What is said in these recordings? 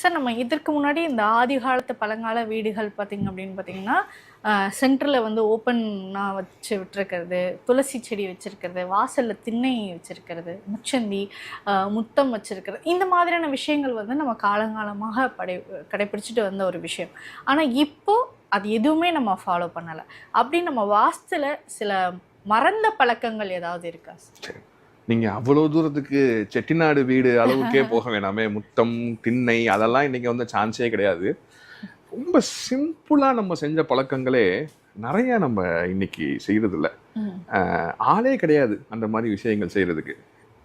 Sir நம்ம இதற்கு முன்னாடி இந்த ஆதி காலத்து பழங்கால வீடுகள் பார்த்திங்க அப்படின்னு பார்த்தீங்கன்னா சென்டரில் வந்து ஓப்பனாக வச்சு விட்டுருக்கிறது துளசி செடி வச்சுருக்கிறது வாசலில் திண்ணை வச்சுருக்கிறது முச்சந்தி முத்தம் வச்சுருக்கிறது. இந்த மாதிரியான விஷயங்கள் வந்து நம்ம காலங்காலமாக படை கடைப்பிடிச்சிட்டு வந்த ஒரு விஷயம். ஆனால் இப்போது அது எதுவுமே நம்ம ஃபாலோ பண்ணலை. அப்படி நம்ம வாஸ்துல சில மறந்த பழக்கங்கள் ஏதாவது இருக்கா சார். நீங்க அவ்வளவு தூரத்துக்கு செட்டிநாடு வீடு அளவுக்கே போக வேணாமே. முத்தம் திண்ணை அதெல்லாம் இன்னைக்கு வந்து சான்ஸே கிடையாது. ரொம்ப சிம்பிளா நம்ம செஞ்ச பழக்கங்களே நிறைய நம்ம இன்னைக்கு செய்யறது இல்ல ம். ஆஹ் ஆளே கிடையாது அந்த மாதிரி விஷயங்கள் செய்யறதுக்கு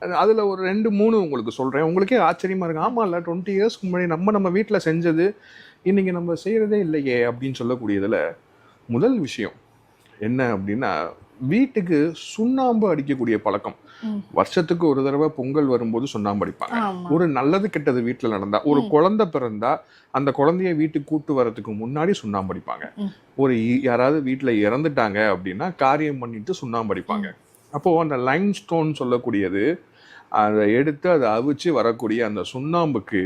அது- அதுல ஒரு ரெண்டு மூணு உங்களுக்கு சொல்றேன். உங்களுக்கே ஆச்சரியமா இருக்கு ஆமா இல்ல டுவெண்ட்டி இயர்ஸ்க்கு முன்னாடி நம்ம நம்ம வீட்டுல செஞ்சது இன்னைக்கு நம்ம செய்யறதே இல்லையே அப்படின்னு சொல்லக்கூடியதுல முதல் விஷயம் என்ன அப்படின்னா வீட்டுக்கு சுண்ணாம்பு அடிக்கக்கூடிய பழக்கம். வருஷத்துக்கு ஒரு தடவை பொங்கல் வரும்போது சுண்ணாம்பு அடிப்பாங்க ஒரு நல்லது கெட்டது வீட்டுல நடந்தா ஒரு. குழந்தை பிறந்தா அந்த குழந்தைய வீட்டுக்கு கூட்டு வரதுக்கு முன்னாடி சுண்ணாம்பு அடிப்பாங்க. ஒரு யாராவது வீட்டுல இறந்துட்டாங்க அப்படின்னா காரியம் பண்ணிட்டு சுண்ணாம்பு அடிப்பாங்க அப்போ அந்த லைம் ஸ்டோன் சொல்லக்கூடியது அதை எடுத்து அதை அவிச்சு வரக்கூடிய அந்த சுண்ணாம்புக்கு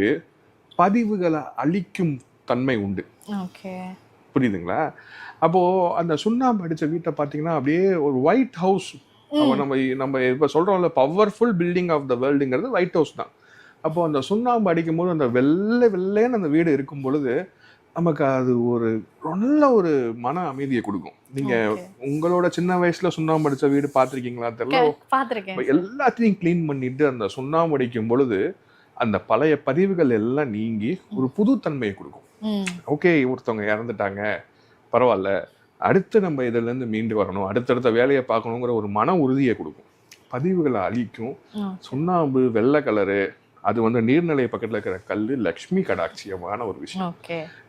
பதிவுகளை அழிக்கும் தன்மை உண்டு. ஓகே. புரியுதுங்களா? அப்போ அந்த சுண்ணாம்பு அடிச்ச வீட்டை பார்த்தீங்கன்னா அப்படியே ஒரு ஒயிட் ஹவுஸ் நம்ம நம்ம இப்ப சொல்றோம்ல பவர்ஃபுல் பில்டிங் ஆஃப் த வேர்ல்டுங்கிறது ஒயிட் ஹவுஸ் தான். அப்போ அந்த சுண்ணாம்பு அடிக்கும் போது அந்த வெள்ளை வெள்ளைன்னு அந்த வீடு இருக்கும் பொழுது நமக்கு அது ஒரு நல்ல ஒரு மன அமைதியை கொடுக்கும். நீங்க உங்களோட சின்ன வயசுல சுண்ணாம்பு அடிச்ச வீடு பார்த்திருக்கீங்களா தெரியல? எல்லாத்தையும் க்ளீன் பண்ணிட்டு அந்த சுண்ணாம்பு அடிக்கும் பொழுது அந்த பழைய பதிவுகள் எல்லாம் நீங்கி ஒரு புது தன்மையை கொடுக்கும். ஓகே ஒருத்தவங்க இறந்துட்டாங்க பரவாயில்ல. அடுத்து நம்ம இதுல இருந்து மீண்டு வரணும் அடுத்தடுத்த வேலையை பார்க்கணுங்கிற ஒரு மன உறுதியை கொடுக்கும். பதிவுகளை அழிக்கும். சுண்ணாம்பு வெள்ளை கலரு அது வந்து நீர்நிலை பக்கத்துல இருக்கிற கல்லு லக்ஷ்மி கடாட்சியமான ஒரு விஷயம்.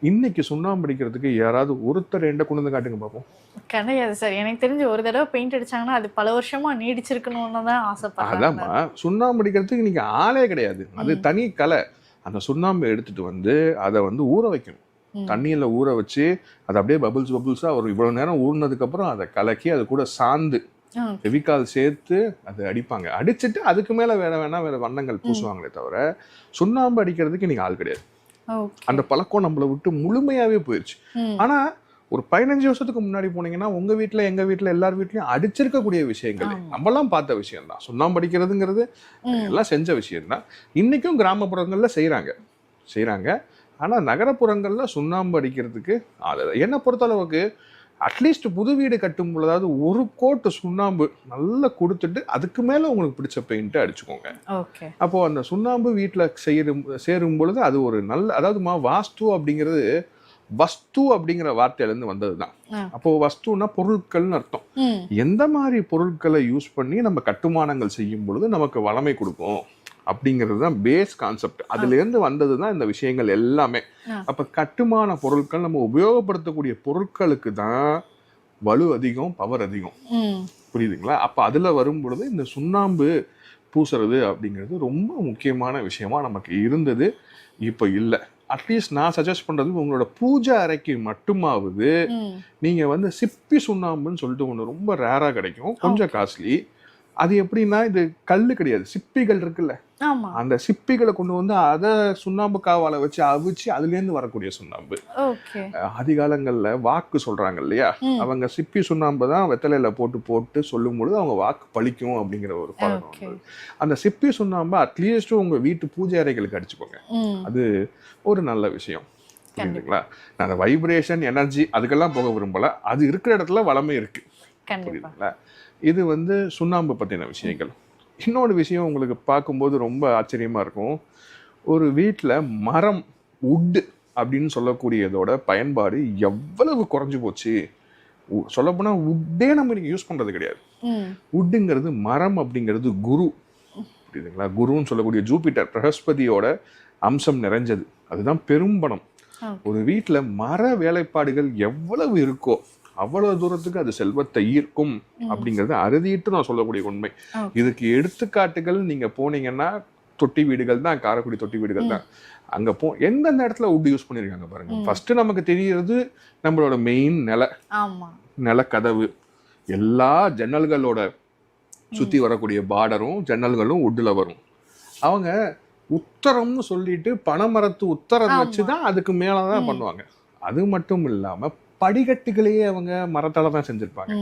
இன்னைக்கு சுண்ணாம்பு அடிக்கிறதுக்கு யாராவது ஒருத்தர் எண்ட கொண்டு வந்து காட்டுங்க பார்ப்போம் கிடையாது சார். எனக்கு தெரிஞ்சு ஒரு தடவை பெயிண்ட் அடிச்சாங்கன்னா அது பல வருஷமா நீடிச்சிருக்கணும்னு தான் ஆசைப்படுறாங்க அதாம்மா சுண்ணாம்பு அடிக்கிறதுக்கு இன்னைக்கு ஆளே கிடையாது. அது. தனி கலை. அந்த சுண்ணாம்பு எடுத்துட்டு வந்து அதை வந்து ஊற வைக்கணும். தண்ணியில ஊற வச்சு அது அப்படியே பபிள்ஸ் பபிள்ஸா ஒரு இவ்வளவு நேரம் ஊறினதுக்கு அப்புறம் அதை கலக்கி அது கூட சாந்து. ஃபெவிகால் சேர்த்து அதை அடிப்பாங்க. அடிச்சிட்டு அதுக்கு மேல வேற வேணா வேற வண்ணங்கள் பூசுவாங்களே தவிர சுண்ணாம்பு அடிக்கிறதுக்கு இன்னைக்கு ஆள் கிடையாது. அந்த பழக்கம் நம்மளை விட்டு முழுமையாவே போயிடுச்சு. ஆனா ஒரு பதினஞ்சு வருஷத்துக்கு முன்னாடி போனீங்கன்னா உங்க வீட்ல எங்க வீட்ல எல்லார் வீட்லயும் அடிச்சிருக்கக்கூடிய விஷயங்கள். ஆமா. நம்மலாம் பார்த்த விஷயம் தான் சுண்ணாம்பு அடிக்கிறதுங்கிறது. எல்லாம் செஞ்ச விஷயம் தான் இன்னைக்கும் கிராமப்புறங்கள்ல செய்றாங்க. செய்றாங்க. ஆனா நகரப்புறங்கள்ல சுண்ணாம்பு அடிக்கிறதுக்கு ஆள். என்னை பொறுத்தளவுக்கு அட்லீஸ்ட் புது வீடு கட்டும் பொழுதாவது ஒரு கோட்டு சுண்ணாம்பு நல்லா கொடுத்துட்டு அதுக்கு மேல உங்களுக்கு பிடிச்ச பெயிண்ட் அடிச்சுக்கோங்க. ஓகே. அப்போ அந்த சுண்ணாம்பு வீட்டில் செய்யும் சேரும் பொழுது அது ஒரு நல்ல அதாவதுமா வாஸ்து அப்படிங்கிறது வஸ்து அப்படிங்கிற வார்த்தையிலேருந்து வந்தது தான் ஆ. அப்போ வஸ்துனா பொருட்கள்னு அர்த்தம். ம். எந்த மாதிரி பொருட்களை யூஸ் பண்ணி நம்ம கட்டுமானங்கள் செய்யும் பொழுது நமக்கு வளமை கொடுக்கும்? அப்படிங்கிறது தான் பேஸ் கான்செப்ட் அதுலேருந்து வந்தது தான் இந்த விஷயங்கள் எல்லாமே. அப்போ கட்டுமான பொருட்கள் நம்ம உபயோகப்படுத்தக்கூடிய பொருட்களுக்கு தான் வலு அதிகம் பவர் அதிகம். புரியுதுங்களா? அப்போ அதில் வரும் பொழுது இந்த சுண்ணாம்பு பூசுறது அப்படிங்கிறது ரொம்ப முக்கியமான விஷயமா நமக்கு இருந்தது. இப்போ இல்லை. அட்லீஸ்ட் நான் சஜஸ்ட் பண்றது உங்களோட பூஜை அறைக்கு மட்டுமாவது ம். நீங்க வந்து சிப்பி சுண்ணாம்புன்னு சொல்லிட்டு ஒன்று ரொம்ப ரேரா கிடைக்கும். கொஞ்சம் காஸ்ட்லி அது எப்படின்னா இது கல்லு கிடையாது. சிப்பிகள் இருக்குல்ல. அந்த சிப்பிகளை கொண்டு வந்து அதை சுண்ணாம்பு காவால வச்சு அவிச்சு அதுலேருந்து வரக்கூடிய சுண்ணாம்பு. ஆதிகாலங்கள்ல வாக்கு சொல்றாங்க இல்லையா? அவங்க சிப்பி சுண்ணாம்பு தான் வெத்தலையில போட்டு போட்டு சொல்லும் பொழுது அவங்க வாக்கு பழிக்கும் அப்படிங்கிற ஒரு பழக்கம். அந்த சிப்பி சுண்ணாம்பு அட்லீஸ்ட் உங்க வீட்டு பூஜை அறைகளுக்கு அடிச்சுக்கோங்க. அது ஒரு நல்ல விஷயம். புரியுதுங்களா? நான் அந்த வைப்ரேஷன் எனர்ஜி அதுக்கெல்லாம் போக விரும்பல. அது இருக்கிற இடத்துல வளமை இருக்கு. புரியுதுங்களா? இது வந்து சுண்ணாம்பு பத்தின விஷயங்கள். இன்னொரு விஷயம் உங்களுக்கு பார்க்கும்போது ரொம்ப ஆச்சரியமா இருக்கும். ஒரு வீட்டில் மரம் உட்டு அப்படின்னு சொல்லக்கூடியதோட பயன்பாடு எவ்வளவு குறைஞ்சு போச்சு? சொல்லப்போனால் உட்டே நம்ம இன்னைக்கு யூஸ் பண்றது கிடையாது. உட்டுங்கிறது மரம் அப்படிங்கிறது குரு. புரியுதுங்களா? குருன்னு சொல்லக்கூடிய ஜூபிட்டர் பிரகஸ்பதியோட அம்சம் நிறைஞ்சது. அதுதான் பெரும்பணம். ஒரு வீட்டில் மர வேலைப்பாடுகள் எவ்வளவு இருக்கோ அவ்வளவு தூரத்துக்கு அது செல்வத்தை ஈர்க்கும் அப்படிங்கிறது அறுதிட்டு நான் சொல்லக்கூடிய உண்மை. இதுக்கு எடுத்துக்காட்டுகள் நீங்க போனீங்கன்னா தொட்டி வீடுகள் தான் காரைக்குடி தொட்டி வீடுகள் தான். அங்க போ எந்தெந்த இடத்துல உட் யூஸ் பண்ணிருக்காங்க பாருங்க. ஃபர்ஸ்ட் நமக்கு தெரியறது நம்மளோட மெயின் நில ஆமா. நிலக்கதவு. எல்லா ஜன்னல்களோட சுத்தி வரக்கூடிய பார்டரும் ஜன்னல்களும் உட்ல வரும். அவங்க உத்தரம்னு சொல்லிட்டு பனைமரத்து உத்தரம் ஆமா. வச்சு தான் அதுக்கு மேலே தான் ம். பண்ணுவாங்க. அது மட்டும் இல்லாம படிக்கட்டுகளையே அவங்க மரத்தால தான் செஞ்சிருப்பாங்க.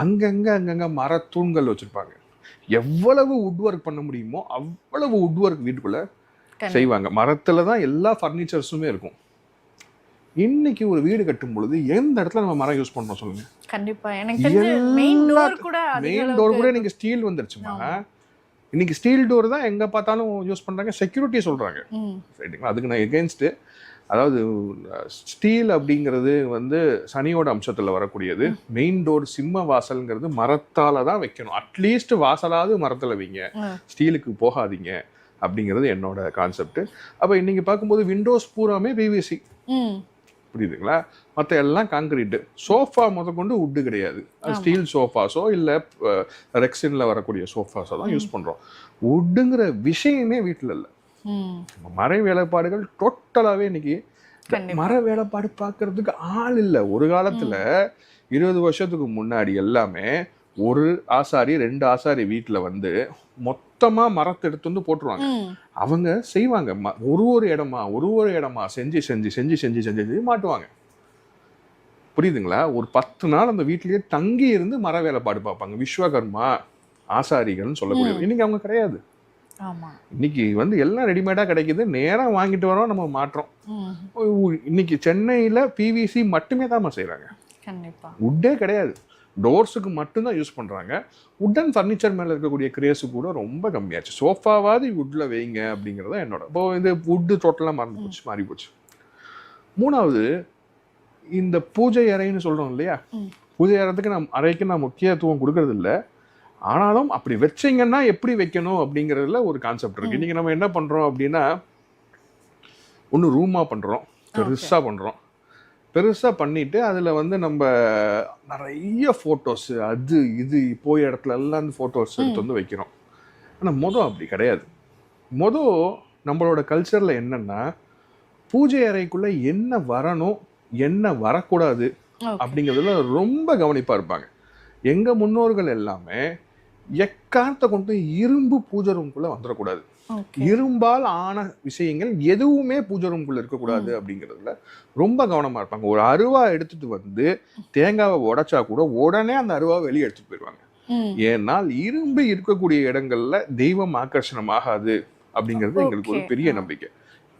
அங்கங்க அங்கங்க மரத்தூண்கள் வச்சிருப்பாங்க. எவ்வளவு வுட் ஒர்க் பண்ண முடியுமோ அவ்வளவு வுட் ஒர்க் வீட்டுக்குள்ள. செய்வாங்க. மரத்துல தான் எல்லா ஃபர்னிச்சர்ஸுமே இருக்கும். இன்னைக்கு ஒரு வீடு கட்டும் பொழுது எந்த இடத்துல நம்ம மரம் யூஸ் பண்றோம் சொல்லுங்க? கண்டிப்பா. எனக்கு மெயின் டோர் கூட மெயின் டோர் கூட இன்னைக்கு ஸ்டீல் வந்துருச்சுமா? இன்னைக்கு ஸ்டீல் டோர் தான் எங்க பார்த்தாலும் யூஸ் பண்றாங்க. செக்யூரிட்டி சொல்றாங்க. ம். ரைட்டுங்களா அதுக்கு நான் எகென்ஸ்டு அதாவது ஸ்டீல் அப்படிங்கிறது வந்து சனியோட அம்சத்தில் வரக்கூடியது. மெயின் டோர் சிம்ம வாசல்ங்கிறது மரத்தால தான் வைக்கணும். அட்லீஸ்ட் வாசலாவது மரத்தில் வைங்க. ஸ்டீலுக்கு போகாதீங்க அப்படிங்கிறது என்னோட கான்செப்ட் அப்போ இன்னைக்கு பார்க்கும்போது விண்டோஸ் பூராமே பிவிசி. புரியுதுங்களா? மற்ற எல்லாம் காங்கிரீட்டு சோஃபா முதற்கொண்டு உட்டு கிடையாது. ஸ்டீல் சோஃபாஸோ இல்லை ரெக்ஸினில் வரக்கூடிய சோஃபாஸோ தான் யூஸ் பண்ணுறோம் உட்டுங்கிற விஷயமே வீட்டில் இல்லை. மர வேலைப்பாடுகள் டோட்டலாகவே இன்னைக்கு. மர வேலைப்பாடு பார்க்கறதுக்கு ஆள் இல்லை. ஒரு காலத்துல இருபது வருஷத்துக்கு முன்னாடி எல்லாமே ஒரு ஆசாரி ரெண்டு ஆசாரி வீட்டுல வந்து மொத்தமா மரத்தை எடுத்து வந்து போட்டுருவாங்க. அவங்க செய்வாங்க. ஒரு ஒரு இடமா ஒரு ஒரு இடமா செஞ்சு செஞ்சு செஞ்சு செஞ்சு செஞ்சு செஞ்சு மாட்டுவாங்க. புரியுதுங்களா? ஒரு பத்து நாள் அந்த வீட்லயே தங்கி இருந்து மர வேலைப்பாடு பார்ப்பாங்க. விஸ்வகர்மா ஆசாரிகள்னு சொல்லக்கூடியது இன்னைக்கு அவங்க கிடையாது. இன்னைக்கு வந்து எல்லாம் ரெடிமேடா கிடைக்குது. நேரா வாங்கிட்டு வரோம் நம்ம மாற்றோம். இன்னைக்கு சென்னையில பிவிசி மட்டுமே தான் கண்டிப்பா. உட்டே கிடையாது. டோர்ஸுக்கு மட்டும்தான் யூஸ் பண்றாங்க. உட்டன் ஃபர்னிச்சர் மேல இருக்கக்கூடிய கிரேஸு கூட ரொம்ப கம்மியாச்சு. சோஃபாவாவது வுட்ல வைங்க அப்படிங்கிறது என்னோட. இப்போ இது வுட்டு டோட்டலாக மறந்து போச்சு மாறி போச்சு. மூணாவது இந்த பூஜை அறைன்னு சொல்றோம் இல்லையா. பூஜை அறைக்கு நான் அறைக்கு நான் முக்கியத்துவம் கொடுக்கறது இல்ல ஆனாலும் அப்படி வச்சீங்கன்னா எப்படி வைக்கணும் அப்படிங்கிறதுல ஒரு கான்செப்ட் இருக்கு. இன்னைக்கு நம்ம என்ன பண்றோம் அப்படின்னா ஒன்று ரூமா பண்றோம். பெருசா பண்றோம். பெருசா பண்ணிட்டு அதுல வந்து நம்ம நிறைய போட்டோஸ் அது இது போய் இடத்துல எல்லாம் அந்த போட்டோஸ் எடுத்து வந்து வைக்கிறோம். ஆனா மொதல் அப்படி கிடையாது. மொதல் நம்மளோட கல்ச்சர்ல என்னன்னா பூஜை அறைக்குள்ள என்ன வரணும் என்ன வரக்கூடாது அப்படிங்கிறதுல ரொம்ப கவனிப்பா இருப்பாங்க. எங்க முன்னோர்கள் எல்லாமே எக்காரணத்தை கொண்டு இரும்பு பூஜை ரூம்குள்ள வந்துடக்கூடாது இரும்பால் ஆன விஷயங்கள் எதுவுமே பூஜை ரூம்குள்ள இருக்கக்கூடாது அப்படிங்கிறதுல ரொம்ப கவனமா இருப்பாங்க. ஒரு அருவா எடுத்துட்டு வந்து தேங்காவை உடைச்சா கூட உடனே அந்த அருவாவை வெளியே எடுத்துட்டு போயிடுவாங்க. ஏன்னால் இரும்பு இருக்கக்கூடிய இடங்கள்ல தெய்வம் ஆகர்ஷணம் ஆகாது அப்படிங்கிறது எங்களுக்கு ஒரு. பெரிய நம்பிக்கை.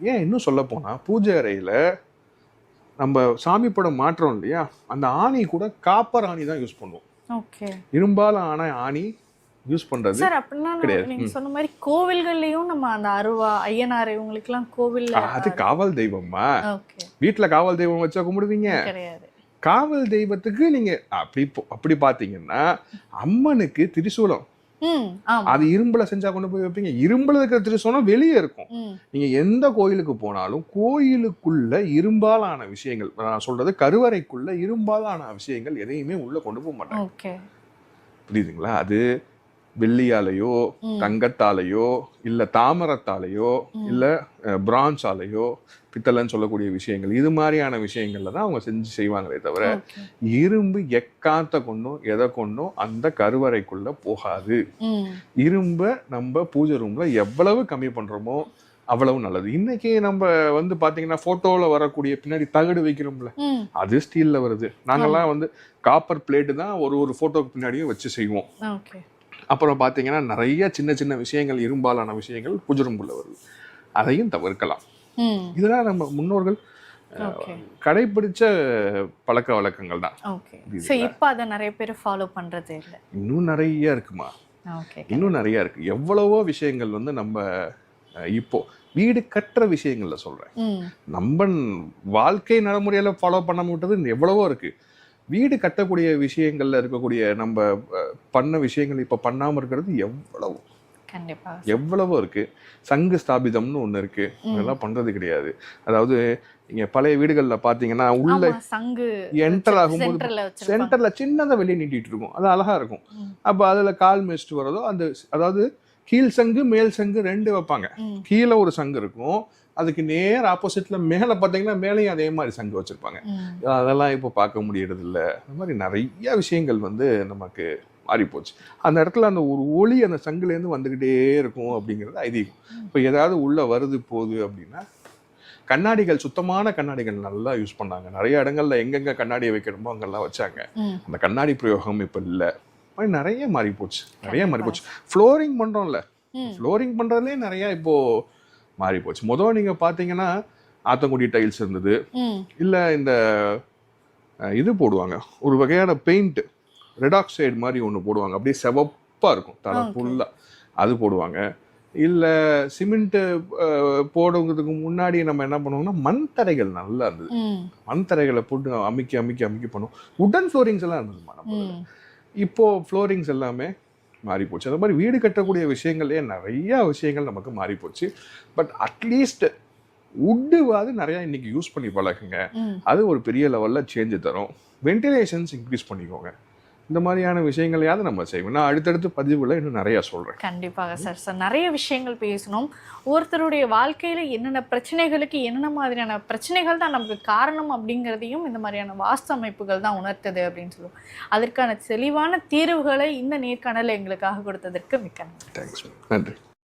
ஏன் இன்னும் சொல்ல போனா பூஜை அறையில நம்ம சாமி படம் மாற்றோம் இல்லையா? அந்த ஆணி கூட காப்பர் ஆணி தான் யூஸ் பண்ணுவோம். இரும்பால் ஆன ஆணி யூஸ் பண்றது சார் அப்படின்னா. நீங்க சொன்ன மாதிரி கோவில்கள்லயும் நம்ம அந்த அருவா ஐயனார் இவங்களுக்கு எல்லாம் கோவில்ல அது காவல் தெய்வம்மா. வீட்டுல காவல் தெய்வம் வச்சா கும்பிடுவீங்க. கிடையாது. காவல் தெய்வத்துக்கு நீங்க அப்படி அப்படி பாத்தீங்கன்னா அம்மனுக்கு திரிசூலம். அது இரும்புல செஞ்சா கொண்டு போய் வைப்பீங்க. இரும்புல இருக்கிற திரிசூலம் வெளியே இருக்கும். நீங்க எந்த கோயிலுக்கு போனாலும் கோயிலுக்குள்ள இரும்பாலான விஷயங்கள் நான் சொல்றது கருவறைக்குள்ள இரும்பாலான விஷயங்கள் எதையுமே உள்ள கொண்டு போக மாட்டாங்க. புரியுதுங்களா? அது வெள்ளியாலேயோ. தங்கத்தாலேயோ இல்ல தாமரத்தாலேயோ. இல்ல பிரான்ஸாலேயோ பித்தளைன்னு சொல்லக்கூடிய விஷயங்கள் இது மாதிரியான விஷயங்கள்ல தான் அவங்க செஞ்சு செய்வாங்களே தவிர இரும்பு எக்காத்த கொண்டும் எதை கொண்டும் அந்த கருவறைக்குள்ள போகாது. இரும்பை நம்ம பூஜை ரூம்ல எவ்வளவு கம்மி பண்றோமோ அவ்வளவு நல்லது. இன்னைக்கு நம்ம வந்து பாத்தீங்கன்னா போட்டோல வரக்கூடிய பின்னாடி தகடு வைக்கிறோம்ல அது ஸ்டீல்ல வருது. நாங்கெல்லாம் வந்து காப்பர் பிளேட்டு தான் ஒரு ஒரு போட்டோக்கு பின்னாடியும் வச்சு செய்வோம். அப்புறம் பாத்தீங்கன்னா நிறைய சின்ன சின்ன விஷயங்கள் இரும்பாலான விஷயங்கள் பூஜை ரூம்குள்ள வருது அதையும் தவிர்க்கலாம். இதெல்லாம் நம்ம முன்னோர்கள் கடைபிடிச்ச பழக்க வழக்கங்கள் தான். இப்போ அதை நிறைய பேர் ஃபாலோ பண்றதே இல்லை. இன்னும் நிறைய இருக்குமா? ஓகே. இன்னும் நிறைய இருக்கு. எவ்வளவோ விஷயங்கள் வந்து நம்ம இப்போ வீடு கட்டுற விஷயங்கள்ல சொல்றேன். நம்ம வாழ்க்கை நடைமுறையில ஃபாலோ பண்ண விட்டது எவ்வளவோ இருக்கு. வீடு கட்டக்கூடிய விஷயங்கள்ல இருக்கக்கூடிய நம்ம பண்ண விஷயங்கள் இப்ப பண்ணாம இருக்கிறது எவ்வளவு? கண்டிப்பா. எவ்வளவோ இருக்கு. சங்கு ஸ்தாபிதம்னு ஒண்ணு இருக்கு. அதெல்லாம் பண்றது கிடையாது. அதாவது நீங்க பழைய வீடுகள்ல பாத்தீங்கன்னா உள்ள சங்கு enter ஆகும்போது சென்டர்ல சின்னதா வெளியே நீட்டிட்டு இருக்கும். அது அழகா இருக்கும். அப்ப அதுல கால் மிஸ்ட் வரதோ அந்த அதாவது கீழ் சங்கு மேல் சங்கு ரெண்டு வைப்பாங்க. கீழே ஒரு சங்கு இருக்கும். அதுக்கு நேர் ஆப்போசிட்ல மேல பாத்தீங்கன்னா மேலேயும் அதே மாதிரி சங்கு வச்சிருப்பாங்க. அதெல்லாம் இப்போ பார்க்க முடியறது இல்ல அந்த மாதிரி நிறைய விஷயங்கள் வந்து நமக்கு மாறி போச்சு. அந்த இடத்துல அந்த ஒரு ஒளி அந்த சங்குலேருந்து வந்துக்கிட்டே இருக்கும் அப்படிங்கிறது ஐதீகம். இப்போ ஏதாவது உள்ள வருது போகுது அப்படின்னா கண்ணாடிகள் சுத்தமான கண்ணாடிகள் நல்லா யூஸ் பண்ணாங்க. நிறைய இடங்கள்ல எங்கெங்க கண்ணாடியை வைக்கணுமோ அங்கெல்லாம் வச்சாங்க. அந்த கண்ணாடி பிரயோகம் இப்போ இல்லை. நிறைய மாறி போச்சு. நிறைய மாறி போச்சு. ஃப்ளோரிங் பண்றோம்ல. ஃப்ளோரிங் பண்றதுலே நிறைய இப்போ மாறி போச்சு முதல் நீங்க பாத்தீங்கன்னா ஆத்தங்குடி டைல்ஸ் இருந்தது. இல்ல இந்த இது போடுவாங்க. ஒரு வகையான பெயிண்ட் ரெட் ஆக்சைடு மாதிரி ஒன்று போடுவாங்க. அப்படியே செவப்பா இருக்கும். தலை. ஃபுல்லா அது போடுவாங்க. இல்ல சிமெண்ட் போடுறதுக்கு முன்னாடி நம்ம என்ன பண்ணுவோம்னா மண் தரைகள் நல்லா இருந்தது. மண் தரைகளை போட்டு அமுக்கி அமுக்கி அமுக்கி பண்ணுவோம். உடன் ஃப்ளோரிங்ஸ் எல்லாம் இருந்ததுமா நம்ம ம். இப்போ ஃப்ளோரிங்ஸ் எல்லாமே மாறி போச்சு அந்த மாதிரி வீடு கட்டக்கூடிய விஷயங்கள்லயே நிறைய விஷயங்கள் நமக்கு மாறி போச்சு பட் அட்லீஸ்ட் உட்டுவாது நிறைய இன்னைக்கு யூஸ் பண்ணி பழகுங்க. அது ஒரு பெரிய லெவல்ல சேஞ்சு தரும். வென்டிலேஷன்ஸ் இன்க்ரீஸ் பண்ணிக்கோங்க. இந்த மாதிரியான விஷயங்களையாவது நம்ம செய்வோம். நான் அடுத்தடுத்து பதிவுல இன்னும் நிறைய சொல்றேன். கண்டிப்பாக சார் சார் நிறைய விஷயங்கள் பேசணும் ஒருத்தருடைய வாழ்க்கையில என்னென்ன பிரச்சனைகளுக்கு என்னென்ன மாதிரியான பிரச்சனைகள் தான் நமக்கு காரணம் அப்படிங்கிறதையும் இந்த மாதிரியான வாஸ்து அமைப்புகள் தான் உணர்த்துது அப்படின்னு சொல்லுவோம். அதற்கான தெளிவான தீர்வுகளை இந்த நேர்காணல எங்களுக்காக கொடுத்ததற்கு மிக்க நன்றி. தேங்க்ஸ் நன்றி.